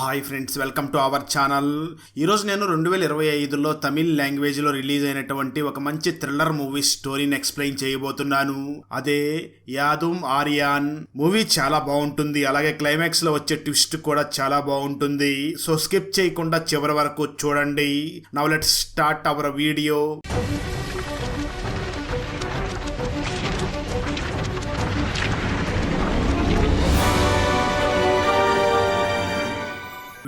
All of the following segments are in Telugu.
Hi friends welcome to our channel. ఈరోజు నేను రెండు వేల ఇరవై ఐదులో తమిళ్ లాంగ్వేజ్లో రిలీజ్ అయినటువంటి ఒక మంచి థ్రిల్లర్ మూవీ స్టోరీని ఎక్స్ప్లెయిన్ చేయబోతున్నాను. అదే యాదుమ్ ఆర్యాన్. మూవీ చాలా బాగుంటుంది అలాగే క్లైమాక్స్లో వచ్చే ట్విస్ట్ కూడా చాలా బాగుంటుంది. సో స్కిప్ చేయకుండా చివరి వరకు చూడండి. Now let start our video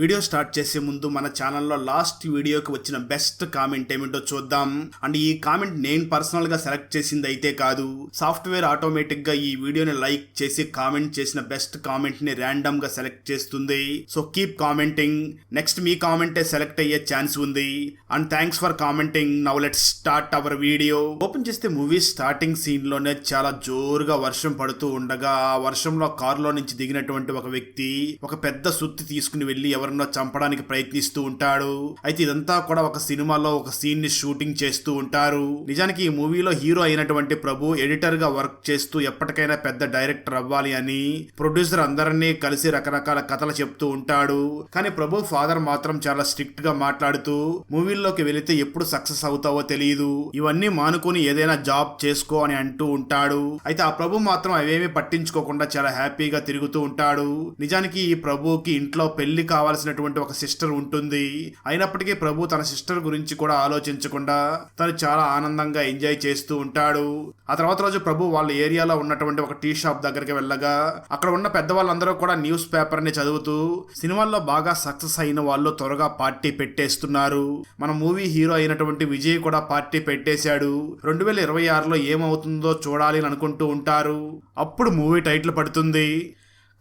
video start చేసే ముందు మన ఛానల్లో లాస్ట్ వీడియోకి వచ్చిన బెస్ట్ కామెంట్ ఏమిటో చూద్దాం. అండ్ ఈ కామెంట్ నేను పర్సనల్గా సెలెక్ట్ చేసింది అయితే కాదు. సాఫ్ట్వేర్ ఆటోమేటిక్గా ఈ వీడియోని లైక్ చేసి కామెంట్ చేసిన బెస్ట్ కామెంట్ని ర్యాండమ్గా సెలెక్ట్ చేస్తుంది. So keep commenting. నెక్స్ట్ మీ కామెంటే సెలెక్ట్ అయ్యే ఛాన్స్ ఉంది. And thanks for commenting. Now let start our video. Open చేస్తే మూవీ స్టార్టింగ్ సీన్లోనే చాలా జోరుగా వర్షం పడుతూ ఉండగా ఆ వర్షంలో కారులో నుంచి దిగినటువంటి ఒక వ్యక్తి ఒక పెద్ద సుత్తి తీసుకుని వెళ్ళి ఎవరినో చంపడానికి ప్రయత్నిస్తూ ఉంటాడు. అయితే ఇదంతా కూడా ఒక సినిమాలో ఒక సీన్ని షూటింగ్ చేస్తూ ఉంటారు. నిజానికి ఈ మూవీలో హీరో అయినటువంటి ప్రభు ఎడిటర్గా వర్క్ చేస్తూ ఎప్పటికైనా పెద్ద డైరెక్టర్ అవ్వాలి అని ప్రొడ్యూసర్ అందరినీ కలిసి రకరకాల కథలు చెప్తూ ఉంటాడు. కానీ ప్రభు ఫాదర్ మాత్రం చాలా స్ట్రిక్ట్గా మాట్లాడుతూ మూవీల్లోకి వెళితే ఎప్పుడు సక్సెస్ అవుతావో తెలియదు ఇవన్నీ మానుకొని ఏదైనా జాబ్ చేసుకో అని అంటూ ఉంటాడు. అయితే ఆ ప్రభు మాత్రం అవేమీ పట్టించుకోకుండా చాలా హ్యాపీగా తిరుగుతూ ఉంటాడు. నిజానికి ఈ ప్రభుకి ఇంట్లో పెళ్ళి కావాల్సినటువంటి ఒక సిస్టర్ ఉంటుంది. అయినప్పటికీ ప్రభు తన సిస్టర్ గురించి కూడా ఆలోచించకుండా తను చాలా ఆనందంగా ఎంజాయ్ చేస్తూ ఉంటాడు. ఆ తర్వాత రోజు ప్రభు వాళ్ళ ఏరియాలో ఉన్నటువంటి ఒక టీ షాప్ దగ్గరికి వెళ్ళగా అక్కడ ఉన్న పెద్దవాళ్ళందరూ కూడా న్యూస్ పేపర్ని చదువుతూ సినిమాల్లో బాగా సక్సెస్ అయిన వాళ్ళు త్వరగా పార్టీ పెట్టేస్తున్నారు. మన మూవీ హీరో అయినటువంటి విజయ్ కూడా పార్టీ పెట్టేశాడు. రెండు వేల ఇరవై ఆరులో ఏమవుతుందో చూడాలి అని అనుకుంటూ ఉంటారు. అప్పుడు మూవీ టైటిల్ పడుతుంది.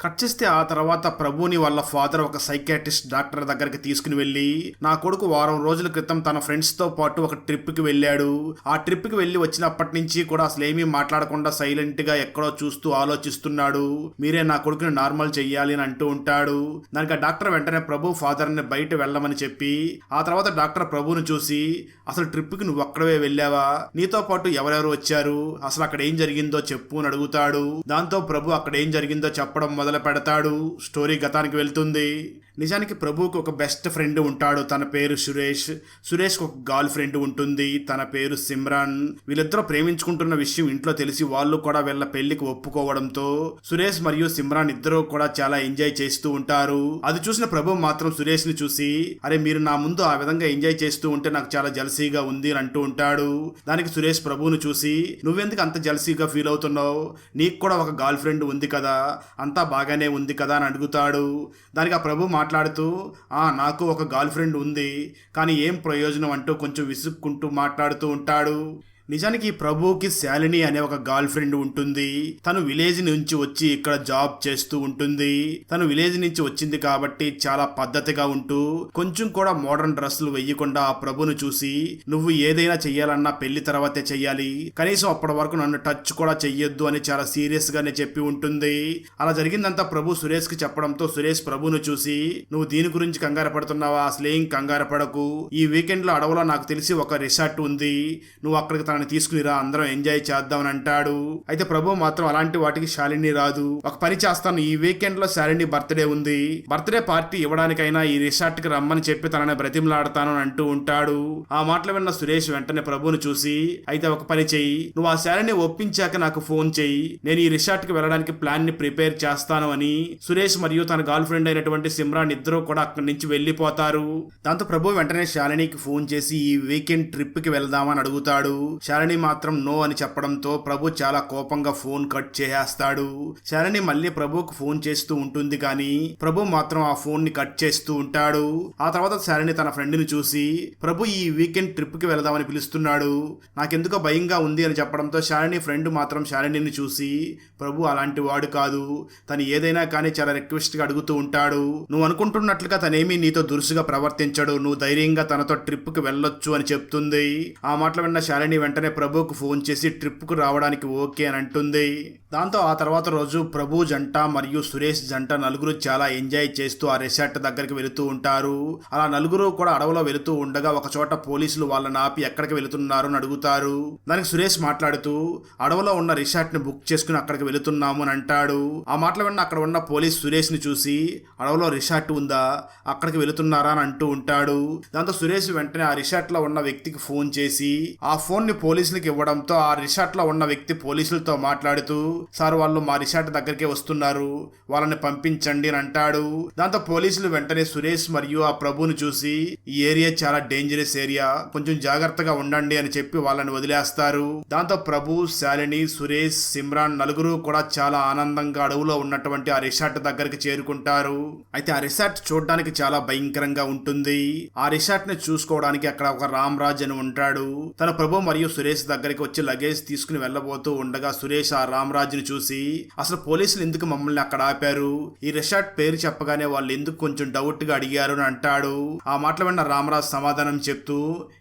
కట్ చేస్తే ఆ తర్వాత ప్రభుని వాళ్ళ ఫాదర్ ఒక సైకాట్రిస్ట్ డాక్టర్ దగ్గరికి తీసుకుని వెళ్ళి నా కొడుకు వారం రోజుల క్రితం తన ఫ్రెండ్స్తో పాటు ఒక ట్రిప్కి వెళ్ళాడు. ఆ ట్రిప్కి వెళ్ళి వచ్చినప్పటి నుంచి కూడా అసలు ఏమీ మాట్లాడకుండా సైలెంట్గా ఎక్కడో చూస్తూ ఆలోచిస్తున్నాడు. మీరే నా కొడుకుని నార్మల్ చెయ్యాలి అని అంటూ ఉంటాడు. దానికి ఆ డాక్టర్ వెంటనే ప్రభు ఫాదర్ని బయట వెళ్ళమని చెప్పి ఆ తర్వాత డాక్టర్ ప్రభుని చూసి అసలు ట్రిప్కి నువ్వు ఒక్కడవే వెళ్ళావా? నీతో పాటు ఎవరెవరు వచ్చారు? అసలు అక్కడ ఏం జరిగిందో చెప్పు అని అడుగుతాడు. దాంతో ప్రభు అక్కడ ఏం జరిగిందో చెప్పడం మొదలు పెడతాడు స్టోరీ గతానికి వెళ్తుంది. నిజానికి ప్రభుకు ఒక బెస్ట్ ఫ్రెండ్ ఉంటాడు. తన పేరు సురేష్. సురేష్కి ఒక గర్ల్ ఫ్రెండ్ ఉంటుంది. తన పేరు సిమ్రాన్. వీళ్ళిద్దరూ ప్రేమించుకుంటున్న విషయం ఇంట్లో తెలిసి వాళ్ళు కూడా వీళ్ళ పెళ్ళికి ఒప్పుకోవడంతో సురేష్ మరియు సిమ్రాన్ ఇద్దరూ కూడా చాలా ఎంజాయ్ చేస్తూ ఉంటారు. అది చూసిన ప్రభు మాత్రం సురేష్ని చూసి అరే మీరు నా ముందు ఆ విధంగా ఎంజాయ్ చేస్తూ ఉంటే నాకు చాలా జలసీగా ఉంది అని అంటూ ఉంటాడు. దానికి సురేష్ ప్రభువును చూసి నువ్వెందుకు అంత జలసీగా ఫీల్ అవుతున్నావు? నీకు కూడా ఒక గర్ల్ ఫ్రెండ్ ఉంది కదా. అంతా బాగానే ఉంది కదా అని అడుగుతాడు. దానికి ఆ ప్రభు మాట్లాడుతూ ఆ నాకు ఒక గర్ల్ ఫ్రెండ్ ఉంది కానీ ఏం ప్రయోజనం? అంటూ కొంచెం విసుక్కుంటూ మాట్లాడుతూ ఉంటాడు. నిజానికి ప్రభుకి శాలిని అనే ఒక గర్ల్ ఫ్రెండ్ ఉంటుంది. తను విలేజ్ నుంచి వచ్చి ఇక్కడ జాబ్ చేస్తూ ఉంటుంది. తను విలేజ్ నుంచి వచ్చింది కాబట్టి చాలా పద్ధతిగా ఉంటూ కొంచెం కూడా మోడర్న్ డ్రెస్సులు వెయ్యకుండా ఆ ప్రభును చూసి నువ్వు ఏదైనా చెయ్యాలన్నా పెళ్ళి తర్వాతే చెయ్యాలి. కనీసం అప్పటి వరకు నన్ను టచ్ కూడా చెయ్యొద్దు అని చాలా సీరియస్ గానే చెప్పి ఉంటుంది. అలా జరిగిందంతా ప్రభు సురేష్కి చెప్పడంతో సురేష్ ప్రభును చూసి నువ్వు దీని గురించి కంగారు పడుతున్నావా? అసలేం కంగారు పడకు. ఈ వీకెండ్లో అడవులో నాకు తెలిసి ఒక రిసార్ట్ ఉంది. నువ్వు అక్కడికి తనని తీసుకునిరా అందరం ఎంజాయ్ చేద్దామని అంటాడు. అయితే ప్రభు మాత్రం అలాంటి వాటికి శాలిని రాదు. ఒక పని చేస్తాను ఈ వీకెండ్లో శాలిని బర్త్డే ఉంది. బర్త్డే పార్టీ ఇవ్వడానికైనా ఈ రిసార్ట్కి రమ్మని చెప్పి తనని బ్రతిమలాడతాను అని అంటూ ఉంటాడు. ఆ మాటలు విన్న సురేష్ వెంటనే ప్రభుని చూసి అయితే ఒక పని చెయ్యి. నువ్వు ఆ శాలిని ఒప్పించాక నాకు ఫోన్ చెయ్యి. నేను ఈ రిసార్ట్కి వెళ్ళడానికి ప్లాన్ని ప్రిపేర్ చేస్తాను అని సురేష్ మరియు తన గర్ల్ ఫ్రెండ్ అయినటువంటి సిమ్రాన్ ఇద్దరు కూడా అక్కడి నుంచి వెళ్ళిపోతారు. దాంతో ప్రభు వెంటనే శాలినికి ఫోన్ చేసి ఈ వీకెండ్ ట్రిప్కి వెళ్దామని అడుగుతాడు. శరణి మాత్రం నో అని చెప్పడంతో ప్రభు చాలా కోపంగా ఫోన్ కట్ చేసేస్తాడు. శరణి మళ్ళీ ప్రభుకు ఫోన్ చేస్తూ ఉంటుంది కానీ ప్రభు మాత్రం ఆ ఫోన్ని కట్ చేస్తూ ఉంటాడు. ఆ తర్వాత శరణి తన ఫ్రెండ్ని చూసి ప్రభు ఈ వీకెండ్ ట్రిప్కి వెళదామని పిలుస్తున్నాడు. నాకెందుకో భయంగా ఉంది అని చెప్పడంతో శాలిని ఫ్రెండ్ మాత్రం శాలినిని చూసి ప్రభు అలాంటి వాడు కాదు. తను ఏదైనా కానీ చాలా రిక్వెస్ట్గా అడుగుతూ ఉంటాడు. నువ్వు అనుకుంటున్నట్లుగా తనేమీ నీతో దురుసుగా ప్రవర్తించడు. నువ్వు ధైర్యంగా తనతో ట్రిప్కి వెళ్ళొచ్చు అని చెప్తుంది. ఆ మాటలు విన్న శాలిని వెంటనే ప్రభుకు ఫోన్ చేసి ట్రిప్కు రావడానికి ఓకే అని అంటుంది. దాంతో ఆ తర్వాత రోజు ప్రభు జంట మరియు సురేష్ జంట నలుగురు చాలా ఎంజాయ్ చేస్తూ ఆ రిసార్ట్ దగ్గరికి వెళుతూ ఉంటారు. అలా నలుగురు కూడా అడవిలో వెళుతూ ఉండగా ఒక చోట పోలీసులు వాళ్ళని ఆపి ఎక్కడికి వెళుతున్నారు అని అడుగుతారు. దానికి సురేష్ మాట్లాడుతూ అడవిలో ఉన్న రిసార్ట్ని బుక్ చేసుకుని అక్కడికి వెళుతున్నాము అని అంటాడు. ఆ మాటలు విన్న అక్కడ ఉన్న పోలీస్ సురేష్ని చూసి అడవిలో రిసార్ట్ ఉందా? అక్కడికి వెళుతున్నారా? అని అంటూ ఉంటాడు. దాంతో సురేష్ వెంటనే ఆ రిసార్ట్లో ఉన్న వ్యక్తికి ఫోన్ చేసి ఆ ఫోన్ని పోలీసులకు ఇవ్వడంతో ఆ రిసార్ట్లో ఉన్న వ్యక్తి పోలీసులతో మాట్లాడుతూ సార్ వాళ్ళు మా రిసార్ట్ దగ్గరికి వస్తున్నారు. వాళ్ళని పంపించండి అని అంటాడు. దాంతో పోలీసులు వెంటనే సురేష్ మరియు ఆ ప్రభుని చూసి ఈ ఏరియా చాలా డేంజరస్ ఏరియా. కొంచెం జాగ్రత్తగా ఉండండి అని చెప్పి వాళ్ళని వదిలేస్తారు. దాంతో ప్రభు శాలిని సురేష్ సిమ్రాన్ నలుగురు కూడా చాలా ఆనందంగా అడవులో ఉన్నటువంటి ఆ రిసార్ట్ దగ్గరికి చేరుకుంటారు. అయితే ఆ రిసార్ట్ చూడడానికి చాలా భయంకరంగా ఉంటుంది. ఆ రిసార్ట్ని చూసుకోవడానికి అక్కడ ఒక రామ్ రాజ్ అని ఉంటాడు. తన ప్రభు మరియు సురేష్ దగ్గరికి వచ్చి లగేజ్ తీసుకుని వెళ్ళబోతూ ఉండగా సురేష్ ఆ రామ్ రాజ్ ఇన్ఛార్జిని చూసి అసలు పోలీసులు ఎందుకు మమ్మల్ని అక్కడ ఆపారు? ఈ రిసార్ట్ పేరు చెప్పగానే వాళ్ళు ఎందుకు కొంచెం డౌట్గా అడిగారు? అని అంటాడు. ఆ మాటలు విన్న రామరాజ్ సమాధానం చెప్తూ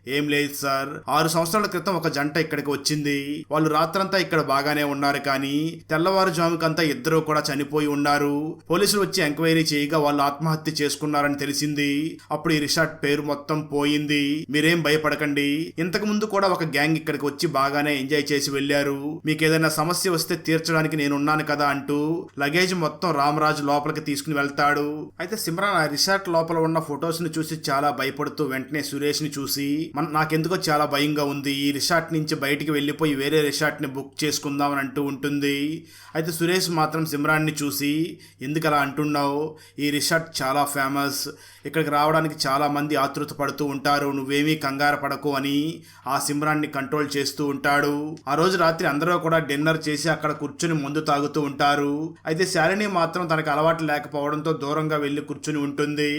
ఏం లేదు సార్. ఆరు సంవత్సరాల క్రితం ఒక జంట ఇక్కడికి వచ్చింది. వాళ్ళు రాత్రంతా ఇక్కడ బాగానే ఉన్నారు కానీ తెల్లవారుజాముకంతా ఇద్దరు కూడా చనిపోయి ఉన్నారు. పోలీసులు వచ్చి ఎంక్వైరీ చేయగా వాళ్ళు ఆత్మహత్య చేసుకున్నారని తెలిసింది. అప్పుడు ఈ రిసార్ట్ పేరు మొత్తం పోయింది. మీరేం భయపడకండి. ఇంతకు ముందు కూడా ఒక గ్యాంగ్ ఇక్కడికి వచ్చి బాగానే ఎంజాయ్ చేసి వెళ్ళారు మీకు ఏదైనా సమస్య వస్తే తీర్చడానికి నేనున్నాను కదా అంటూ లగేజ్ మొత్తం రామరాజు లోపలికి తీసుకుని వెళ్తాడు. అయితే సిమ్రాన్ ఆ రిసార్ట్ లోపల ఉన్న ఫొటోస్ని చూసి చాలా భయపడుతూ వెంటనే సురేష్ని చూసి మన నాకెందుకో చాలా భయంగా ఉంది. ఈ రిసార్ట్ నుంచి బయటికి వెళ్ళిపోయి వేరే రిసార్ట్ని బుక్ చేసుకుందాం అని అంటూ ఉంటుంది. అయితే సురేష్ మాత్రం సిమ్రాన్ని చూసి ఎందుకు అలా అంటున్నావు? ఈ రిసార్ట్ చాలా ఫేమస్. ఇక్కడికి రావడానికి చాలా మంది ఆతృత పడుతూ ఉంటారు. నువ్వేమీ కంగారు పడకు అని ఆ సిమ్రాన్ని కంట్రోల్ చేస్తూ ఉంటాడు. ఆ రోజు రాత్రి అందరూ కూడా డిన్నర్ చేసి అక్కడ కూర్చుని ముందు తాగుతూ ఉంటారు. అయితే శాలిని మాత్రం తనకు అలవాటు లేకపోవడంతో దూరంగా వెళ్ళి కూర్చుని ఉంటుంది.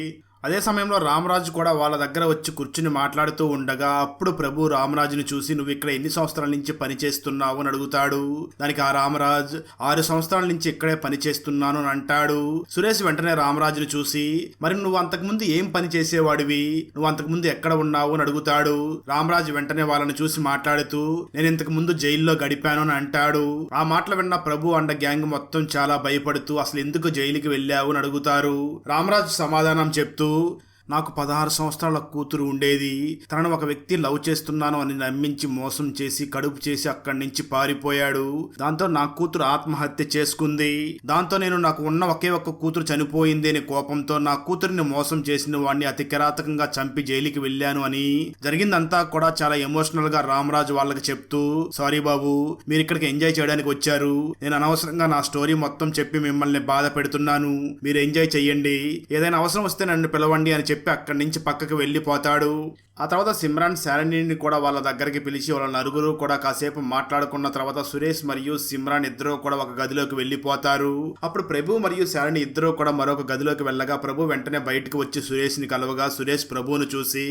అదే సమయంలో రామరాజు కూడా వాళ్ళ దగ్గర వచ్చి కూర్చుని మాట్లాడుతూ ఉండగా అప్పుడు ప్రభు రామరాజుని చూసి నువ్వు ఇక్కడ ఎన్ని సంవత్సరాల నుంచి పనిచేస్తున్నావు? అని అడుగుతాడు. దానికి ఆ రామరాజ్ ఆరు సంవత్సరాల నుంచి ఇక్కడే పని చేస్తున్నాను అని అంటాడు. సురేష్ వెంటనే రామరాజుని చూసి మరి నువ్వు అంతకుముందు ఏం పని చేసేవాడివి? నువ్వు అంతకుముందు ఎక్కడ ఉన్నావు? అని అడుగుతాడు. రామరాజు వెంటనే వాళ్ళని చూసి మాట్లాడుతూ నేను ఇంతకు ముందు జైల్లో గడిపాను అని అంటాడు. ఆ మాటలు విన్న ప్రభు అండ గ్యాంగ్ మొత్తం చాలా భయపడుతూ అసలు ఎందుకు జైలుకి వెళ్ళావు? అని అడుగుతారు. రామరాజు సమాధానం చెప్తూ dulu. నాకు పదహారు సంవత్సరాల కూతురు ఉండేది. తనను ఒక వ్యక్తి లవ్ చేస్తున్నాను అని నమ్మించి మోసం చేసి కడుపు చేసి అక్కడి నుంచి పారిపోయాడు. దాంతో నా కూతురు ఆత్మహత్య చేసుకుంది. దాంతో నేను నాకు ఉన్న ఒకే ఒక్క కూతురు చనిపోయింది అనే కోపంతో నా కూతురిని మోసం చేసిన వాడిని అతి కిరాతకంగా చంపి జైలుకి వెళ్ళాను అని జరిగిందంతా కూడా చాలా ఎమోషనల్గా రామరాజు వాళ్ళకి చెప్తూ సారీ బాబు మీరు ఇక్కడికి ఎంజాయ్ చేయడానికి వచ్చారు. నేను అనవసరంగా నా స్టోరీ మొత్తం చెప్పి మిమ్మల్ని బాధ పెడుతున్నాను. మీరు ఎంజాయ్ చెయ్యండి. ఏదైనా అవసరం వస్తే నన్ను పిలవండి అని చెప్పి చెప్పి అక్కడి నుంచి పక్కకు వెళ్ళిపోతాడు. ఆ తర్వాత సిమ్రాన్ శాలినిని కూడా వాళ్ళ దగ్గరికి పిలిచి వాళ్ళ నలుగురు కూడా కాసేపు మాట్లాడుకున్న తర్వాత సురేష్ మరియు సిమ్రాన్ ఇద్దరు కూడా ఒక గదిలోకి వెళ్ళిపోతారు. అప్పుడు ప్రభు మరియు శాలిని ఇద్దరు కూడా మరొక గదిలోకి వెళ్ళగా ప్రభు వెంటనే బయటకు వచ్చి సురేష్ని కలవగా సురేష్ ప్రభువును చూసి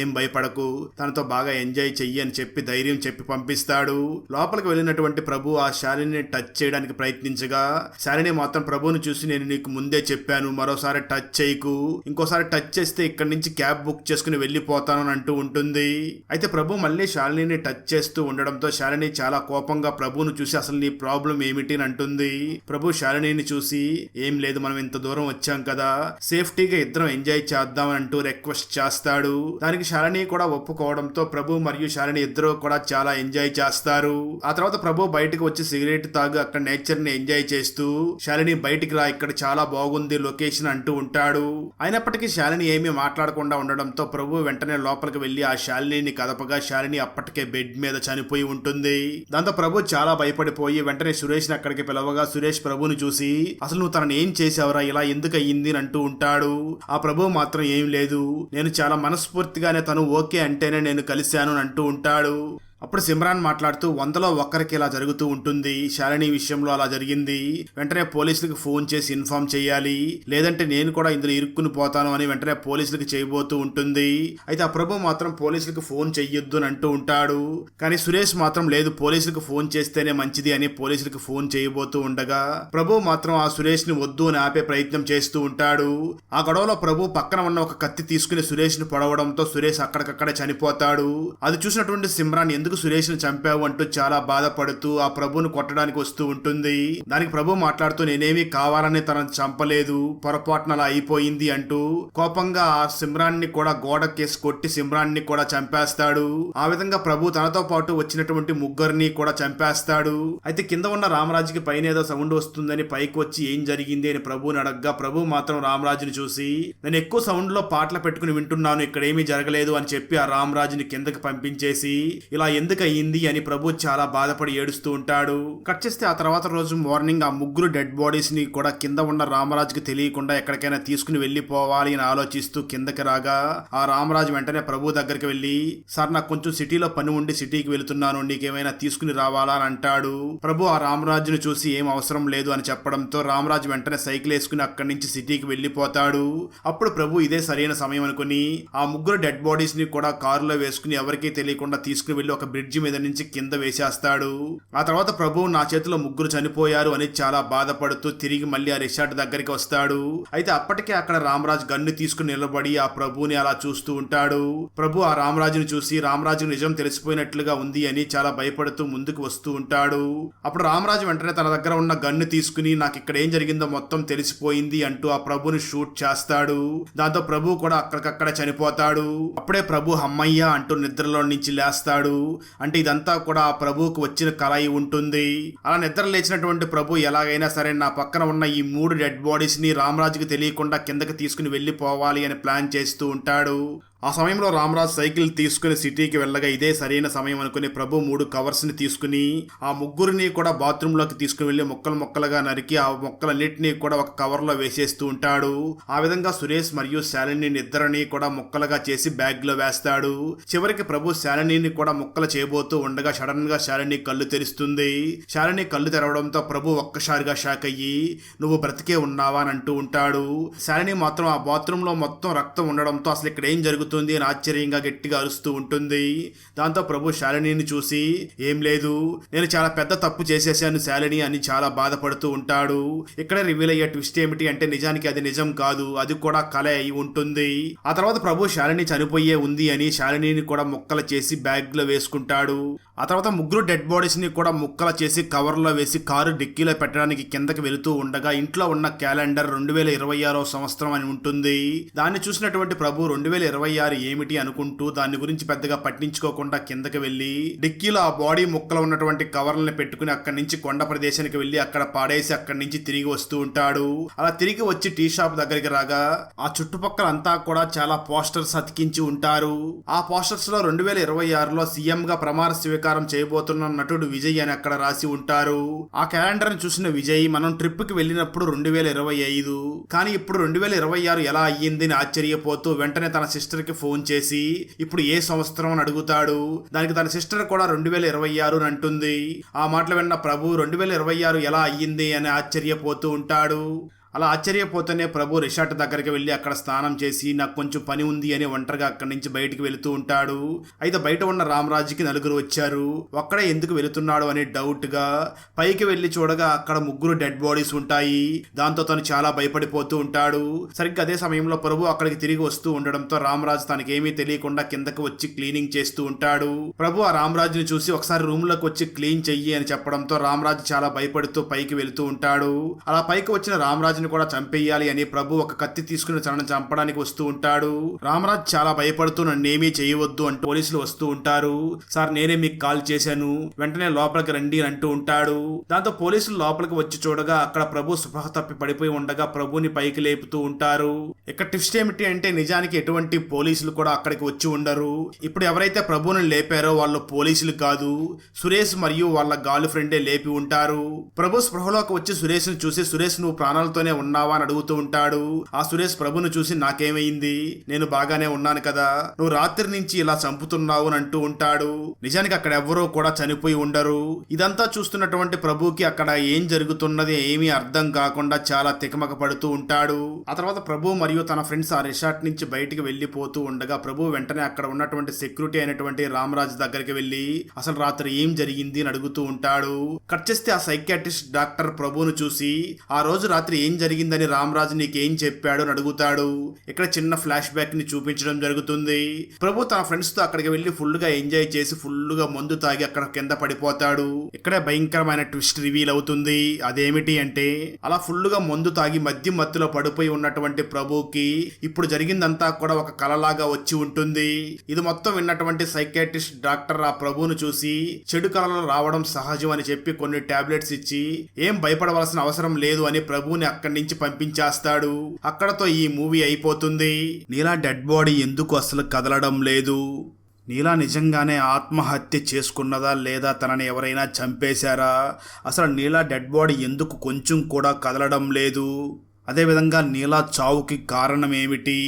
ఏం భయపడకు తనతో బాగా ఎంజాయ్ చెయ్యి అని చెప్పి ధైర్యం చెప్పి పంపిస్తాడు. లోపలికి వెళ్ళినటువంటి ప్రభు ఆ శాలిని టచ్ చేయడానికి ప్రయత్నించగా శాలిని మాత్రం ప్రభువును చూసి నేను నీకు ముందే చెప్పాను మరోసారి టచ్ చేయకు. ఇంకోసారి టచ్ చేస్తే ఇక్కడి నుంచి క్యాబ్ బుక్ చేసుకుని వెళ్ళిపోతాను అని అంటూ ఉంటుంది. అయితే ప్రభు మళ్ళీ శాలినిని టచ్ చేస్తూ ఉండడంతో శాలిని చాలా కోపంగా ప్రభువును చూసి అసలు నీ ప్రాబ్లం ఏమిటి అని అంటుంది. ప్రభు శాలినిని చూసి ఏం లేదు మనం ఇంత దూరం వచ్చాం కదా. సేఫ్టీగా ఇద్దరం ఎంజాయ్ చేద్దాం అంటూ రిక్వెస్ట్ చేస్తాడు. దానికి శాలిని కూడా ఒప్పుకోవడంతో ప్రభు మరియు శాలిని ఇద్దరు కూడా చాలా ఎంజాయ్ చేస్తారు. ఆ తర్వాత ప్రభు బయటకు వచ్చి సిగరెట్ తాగు అక్కడ నేచర్ని ఎంజాయ్ చేస్తూ శాలిని బయటికి రా ఇక్కడ చాలా బాగుంది లొకేషన్ అంటూ ఉంటాడు. అయినప్పటికీ శాలిని ఏమీ మాట్లాడకుండా ఉండడంతో ప్రభు వెంటనే లోపలికి వెళ్ళి ఆ శాలిని కదపగా శాలిని అప్పటికే బెడ్ మీద చనిపోయి ఉంటుంది. దాంతో ప్రభు చాలా భయపడిపోయి వెంటనే సురేష్ని అక్కడికి పిలవగా సురేష్ ప్రభుని చూసి అసలు నువ్వు తనని ఏం చేసావురా? ఇలా ఎందుకు అయ్యింది? అని అంటూ ఉంటాడు. ఆ ప్రభు మాత్రం ఏం లేదు. నేను చాలా మనస్ఫూర్తిగానే తను ఓకే అంటేనే నేను కలిశాను అని అంటూ ఉంటాడు. అప్పుడు సిమ్రాన్ మాట్లాడుతూ వందలో ఒక్కరికి ఇలా జరుగుతూ ఉంటుంది. శాలిని విషయంలో అలా జరిగింది. వెంటనే పోలీసులకు ఫోన్ చేసి ఇన్ఫార్మ్ చేయాలి. లేదంటే నేను కూడా ఇందులో ఇరుక్కుని పోతాను అని వెంటనే పోలీసులకు చేయబోతూ ఉంటుంది. అయితే ఆ ప్రభు మాత్రం పోలీసులకు ఫోన్ చెయ్యొద్దు అని అంటూ ఉంటాడు. కానీ సురేష్ మాత్రం లేదు పోలీసులకు ఫోన్ చేస్తేనే మంచిది అని పోలీసులకు ఫోన్ చేయబోతూ ఉండగా ప్రభు మాత్రం ఆ సురేష్ని వద్దు అని ఆపే ప్రయత్నం చేస్తూ ఉంటాడు. ఆ గొడవలో ప్రభు పక్కన ఉన్న ఒక కత్తి తీసుకుని సురేష్ని పొడవడంతో సురేష్ అక్కడికక్కడే చనిపోతాడు. అది చూసినటువంటి సిమ్రాన్ ఎందుకు ఎందుకు సురేష్ను చంపావు అంటూ చాలా బాధపడుతూ ఆ ప్రభుని కొట్టడానికి వస్తూ ఉంటుంది. దానికి ప్రభు మాట్లాడుతూ నేనేమీ కావాలని తనను చంపలేదు. పొరపాటున అలా అయిపోయింది అంటూ కోపంగా ఆ సిమ్రాన్ని కూడా గోడకేసి కొట్టి సిమ్రాన్ని కూడా చంపేస్తాడు. ఆ విధంగా ప్రభు తనతో పాటు వచ్చినటువంటి ముగ్గురిని కూడా చంపేస్తాడు. అయితే కింద ఉన్న రామరాజుకి పైన ఏదో సౌండ్ వస్తుందని పైకి వచ్చి ఏం జరిగింది అని ప్రభుని అడగ్గా ప్రభు మాత్రం రామరాజుని చూసి నేను ఎక్కువ సౌండ్లో పాటలు పెట్టుకుని వింటున్నాను. ఇక్కడ ఏమీ జరగలేదు అని చెప్పి ఆ రామరాజుని కిందకి పంపించేసి ఇలా ఎందుకు అయ్యింది అని ప్రభు చాలా బాధపడి ఏడుస్తూ ఉంటాడు. కట్ చేస్తే ఆ తర్వాత రోజు మార్నింగ్ ఆ ముగ్గురు డెడ్ బాడీస్ని కూడా కింద ఉన్న రామరాజుకి తెలియకుండా ఎక్కడికైనా తీసుకుని వెళ్ళిపోవాలి అని ఆలోచిస్తూ కిందకి రాగా ఆ రామరాజు వెంటనే ప్రభు దగ్గరికి వెళ్ళి సార్ నాకు కొంచెం సిటీలో పని ఉండి సిటీకి వెళుతున్నాను నీకేమైనా తీసుకుని రావాలా? అని అంటాడు. ప్రభు ఆ రామరాజును చూసి ఏం అవసరం లేదు అని చెప్పడంతో రామరాజు వెంటనే సైకిల్ వేసుకుని అక్కడి నుంచి సిటీకి వెళ్ళిపోతాడు. అప్పుడు ప్రభు ఇదే సరైన సమయం అనుకుని ఆ ముగ్గురు డెడ్ బాడీస్ని కూడా కారులో వేసుకుని ఎవరికీ తెలియకుండా తీసుకుని వెళ్ళి ఒక బ్రిడ్జి మీద నుంచి కింద వేసేస్తాడు. ఆ తర్వాత ప్రభు నా చేతిలో ముగ్గురు చనిపోయారు అని చాలా బాధపడుతూ తిరిగి మళ్ళీ ఆ రిసార్ట్ దగ్గరికి వస్తాడు. అయితే అప్పటికే అక్కడ రామరాజు గన్ను తీసుకుని నిలబడి ఆ ప్రభుని అలా చూస్తూ ఉంటాడు. ప్రభు ఆ రామరాజుని చూసి రామరాజు నిజం తెలిసిపోయినట్లుగా ఉంది అని చాలా భయపడుతూ ముందుకు వస్తూ ఉంటాడు. అప్పుడు రామరాజు వెంటనే తన దగ్గర ఉన్న గన్ను తీసుకుని నాకు ఇక్కడ ఏం జరిగిందో మొత్తం తెలిసిపోయింది అంటూ ఆ ప్రభుని షూట్ చేస్తాడు. దాంతో ప్రభు కూడా అక్కడికక్కడ చనిపోతాడు. అప్పుడే ప్రభు హమ్మయ్య అంటూ నిద్రలో నుంచి లేస్తాడు. అంటే ఇదంతా కూడా ప్రభువుకు వచ్చిన కలయి ఉంటుంది. అలా నిద్ర లేచినటువంటి ప్రభు ఎలాగైనా సరే నా పక్కన ఉన్న ఈ మూడు డెడ్ బాడీస్ని రామరాజుకి తెలియకుండా కిందకి తీసుకుని వెళ్ళిపోవాలి అని ప్లాన్ చేస్తూ ఉంటాడు. ఆ సమయంలో రామరాజ్ సైకిల్ తీసుకుని సిటీకి వెళ్ళగా ఇదే సరైన సమయం అనుకుని ప్రభు మూడు కవర్స్ని తీసుకుని ఆ ముగ్గురిని కూడా బాత్రూంలోకి తీసుకుని వెళ్ళి మొక్కలు మొక్కలుగా నరికి ఆ మొక్కలన్నింటినీ కూడా ఒక కవర్లో వేసేస్తూ ఉంటాడు. ఆ విధంగా సురేష్ మరియు శాలిని ఇద్దరిని కూడా ముక్కలుగా చేసి బ్యాగ్లో వేస్తాడు. చివరికి ప్రభు శాలినిని కూడా ముక్కలు చేయబోతూ ఉండగా సడన్గా శాలిని కళ్ళు తెరుస్తుంది. శాలిని కళ్ళు తెరవడంతో ప్రభు ఒక్కసారిగా షాక్ అయ్యి నువ్వు బ్రతికే ఉన్నావా? అని అంటూ ఉంటాడు. శాలిని మాత్రం ఆ బాత్రూంలో మొత్తం రక్తం ఉండడంతో అసలు ఇక్కడ ఏం జరుగుతుంది? అని ఆశ్చర్యంగా గట్టిగా అరుస్తూ ఉంటుంది. దాంతో ప్రభు శాలినిని చూసి ఏం లేదు నేను చాలా పెద్ద తప్పు చేసేసాను శాలిని అని చాలా బాధపడుతూ ఉంటాడు. ఇక్కడ రివీల్ అయ్యే ట్విస్ట్ ఏమిటి అంటే నిజానికి అది నిజం కాదు అది కూడా కళ అయి ఉంటుంది. ఆ తర్వాత ప్రభు శాలిని చనిపోయే ఉంది అని శాలినిని కూడా ముక్కలు చేసి బ్యాగ్లో వేసుకుంటాడు. ఆ తర్వాత ముగ్గురు డెడ్ బాడీస్ని కూడా ముక్కలు చేసి కవర్లో వేసి కారు డిక్కీలో పెట్టడానికి కిందకి వెళుతూ ఉండగా ఇంట్లో ఉన్న క్యాలెండర్ రెండు వేల ఇరవై ఆరో సంవత్సరం అని ఉంటుంది. దాన్ని చూసినటువంటి ప్రభు రెండు వేల ఇరవై ఆరు ఏమిటి అనుకుంటూ దాని గురించి పెద్దగా పట్టించుకోకుండా కిందకి వెళ్ళి డిక్కీలో ఆ బాడీ ముక్కలు ఉన్నటువంటి కవర్లను పెట్టుకుని అక్కడి నుంచి కొండ ప్రదేశానికి వెళ్ళి అక్కడ పాడేసి అక్కడి నుంచి తిరిగి వస్తూ ఉంటాడు. అలా తిరిగి వచ్చి టీ షాప్ దగ్గరికి రాగా ఆ చుట్టుపక్కల అంతా కూడా చాలా పోస్టర్స్ అతికించి ఉంటారు. ఆ పోస్టర్స్లో రెండు వేల ఇరవై ఆరులో సీఎం గా ప్రమాణ స్వీకారం చేయబోతున్న నటుడు విజయ్ అని అక్కడ రాసి ఉంటారు. ఆ క్యాలెండర్ని చూసిన విజయ్ మనం ట్రిప్కి వెళ్ళినప్పుడు రెండు వేల ఇరవై ఐదు. కానీ ఇప్పుడు రెండు వేల ఇరవై ఆరు ఎలా అయ్యింది అని ఆశ్చర్యపోతూ వెంటనే తన సిస్టర్కి ఫోన్ చేసి ఇప్పుడు ఏ సంవత్సరం? అని అడుగుతాడు. దానికి తన సిస్టర్ కూడా రెండు వేల ఇరవై ఆరు అని అంటుంది. ఆ మాటలు విన్న ప్రభు రెండు వేల ఇరవై ఆరు ఎలా అయ్యింది? అని ఆశ్చర్యపోతూ ఉంటాడు. అలా ఆశ్చర్యపోతూనే ప్రభు రిషార్ట్ దగ్గరికి వెళ్ళి అక్కడ స్నానం చేసి నాకు కొంచెం పని ఉంది అని ఒంటరిగా అక్కడి నుంచి బయటికి వెళుతూ ఉంటాడు. అయితే బయట ఉన్న రామరాజుకి నలుగురు వచ్చారు. ఒక్కడే ఎందుకు వెళుతున్నాడు? అని డౌట్గా పైకి వెళ్ళి చూడగా అక్కడ ముగ్గురు డెడ్ బాడీస్ ఉంటాయి. దాంతో తను చాలా భయపడిపోతూ ఉంటాడు. సరిగ్గా అదే సమయంలో ప్రభు అక్కడికి తిరిగి వస్తూ ఉండడంతో రామరాజు తనకేమీ తెలియకుండా కిందకి వచ్చి క్లీనింగ్ చేస్తూ ఉంటాడు. ప్రభు ఆ రామరాజుని చూసి ఒకసారి రూమ్లోకి వచ్చి క్లీన్ చెయ్యి అని చెప్పడంతో రామరాజు చాలా భయపడుతూ పైకి వెళుతూ ఉంటాడు. అలా పైకి వచ్చిన రామరాజు రామరాజుని కూడా చంపేయాలి అని ప్రభు ఒక కత్తి తీసుకుని తనను చంపడానికి వస్తూ ఉంటాడు. రామరాజ్ చాలా భయపడుతూ నన్నేమీ చేయవద్దు అంటూ పోలీసులు వస్తూ ఉంటారు. సార్ నేనే మీకు కాల్ చేశాను. వెంటనే లోపలికి రండి అని అంటూ ఉంటాడు. దాంతో పోలీసులు లోపలికి వచ్చి చూడగా అక్కడ ప్రభు స్పృహ తప్పి పడిపోయి ఉండగా ప్రభుని పైకి లేపుతూ ఉంటారు. ఇక్కడ ట్విస్ట్ ఏమిటి అంటే నిజానికి ఎటువంటి పోలీసులు కూడా అక్కడికి వచ్చి ఉండరు. ఇప్పుడు ఎవరైతే ప్రభుని లేపారో వాళ్ళు పోలీసులు కాదు. సురేష్ మరియు వాళ్ళ గాలి ఫ్రెండే లేపి ఉంటారు. ప్రభు స్పృహలోకి వచ్చి సురేష్ను చూసి సురేష్ నువ్వు ప్రాణాలతోనే ఉన్నావా అని అడుగుతూ ఉంటాడు. ఆ సురేష్ ప్రభును చూసి నాకేమైంది? నేను బాగానే ఉన్నాను కదా. నువ్వు రాత్రి నుంచి ఇలా చంపుతున్నావు అని అంటూ ఉంటాడు. నిజానికి అక్కడ ఎవ్వరూ కూడా చనిపోయి ఉండరు. ఇదంతా చూస్తున్నటువంటి ప్రభుకి అక్కడ ఏం జరుగుతున్నది ఏమీ అర్థం కాకుండా చాలా తికమక పడుతూ ఉంటాడు. ఆ తర్వాత ప్రభు మరియు తన ఫ్రెండ్స్ ఆ రిసార్ట్ నుంచి బయటికి వెళ్ళిపోతూ ఉండగా ప్రభు వెంటనే అక్కడ ఉన్నటువంటి సెక్యూరిటీ అయినటువంటి రామరాజు దగ్గరికి వెళ్ళి అసలు రాత్రి ఏం జరిగింది అని అడుగుతూ ఉంటాడు. కట్ చేస్తే ఆ సైకాట్రిస్ట్ డాక్టర్ ప్రభును చూసి ఆ రోజు రాత్రి ఏం జరిగిందని రామరాజు నీకేం చెప్పాడు అని అడుగుతాడు. ఇక్కడ చిన్న ఫ్లాష్ బ్యాక్ని చూపించడం జరుగుతుంది. ప్రభు తన ఫ్రెండ్స్తో అక్కడికి వెళ్ళి ఫుల్గా ఎంజాయ్ చేసి ఫుల్గా మందు తాగి అక్కడ కింద పడిపోతాడు. ఇక్కడే భయంకరమైన ట్విస్ట్ రివీల్ అవుతుంది. అదేమిటి అంటే అలా ఫుల్గా మందు తాగి మధ్య మత్తులో పడిపోయి ఉన్నటువంటి ప్రభుకి ఇప్పుడు జరిగిందంతా కూడా ఒక కలలాగా వచ్చి ఉంటుంది. ఇది మొత్తం విన్నటువంటి సైకాట్రిస్ట్ డాక్టర్ ఆ ప్రభువును చూసి చెడు కళలు రావడం సహజం అని చెప్పి కొన్ని టాబ్లెట్స్ ఇచ్చి ఏం భయపడవలసిన అవసరం లేదు అని ప్రభువుని అక్కడి నుంచి పంపించేస్తాడు. అక్కడతో ఈ మూవీ అయిపోతుంది. నీలా డెడ్ బాడీ ఎందుకు అసలు కదలడం లేదు? నీలా నిజంగానే ఆత్మహత్య చేసుకున్నదా లేదా? తనని ఎవరైనా చంపేశారా? అసలు నీలా డెడ్ బాడీ ఎందుకు కొంచెం కూడా కదలడం లేదు? అదేవిధంగా నీలా చావుకి కారణం ఏమిటి?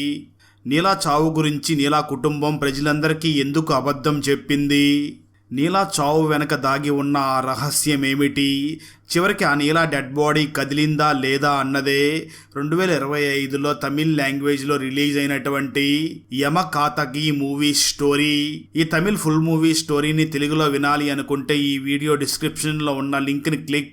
నీలా చావు గురించి నీలా కుటుంబం ప్రజలందరికీ ఎందుకు అబద్ధం చెప్పింది? నీలా చావు వెనక దాగి ఉన్న ఆ రహస్యం ఏమిటి చివరికి ఆ నీలా డెడ్ బాడీ కదిలిందా లేదా అన్నదే రెండు వేల ఇరవై ఐదులో తమిళ్ లాంగ్వేజ్లో రిలీజ్ అయినటువంటి యమ కాతకి మూవీ స్టోరీ. ఈ తమిళ్ ఫుల్ మూవీ స్టోరీని తెలుగులో వినాలి అనుకుంటే ఈ వీడియో డిస్క్రిప్షన్లో ఉన్న లింక్ని క్లిక్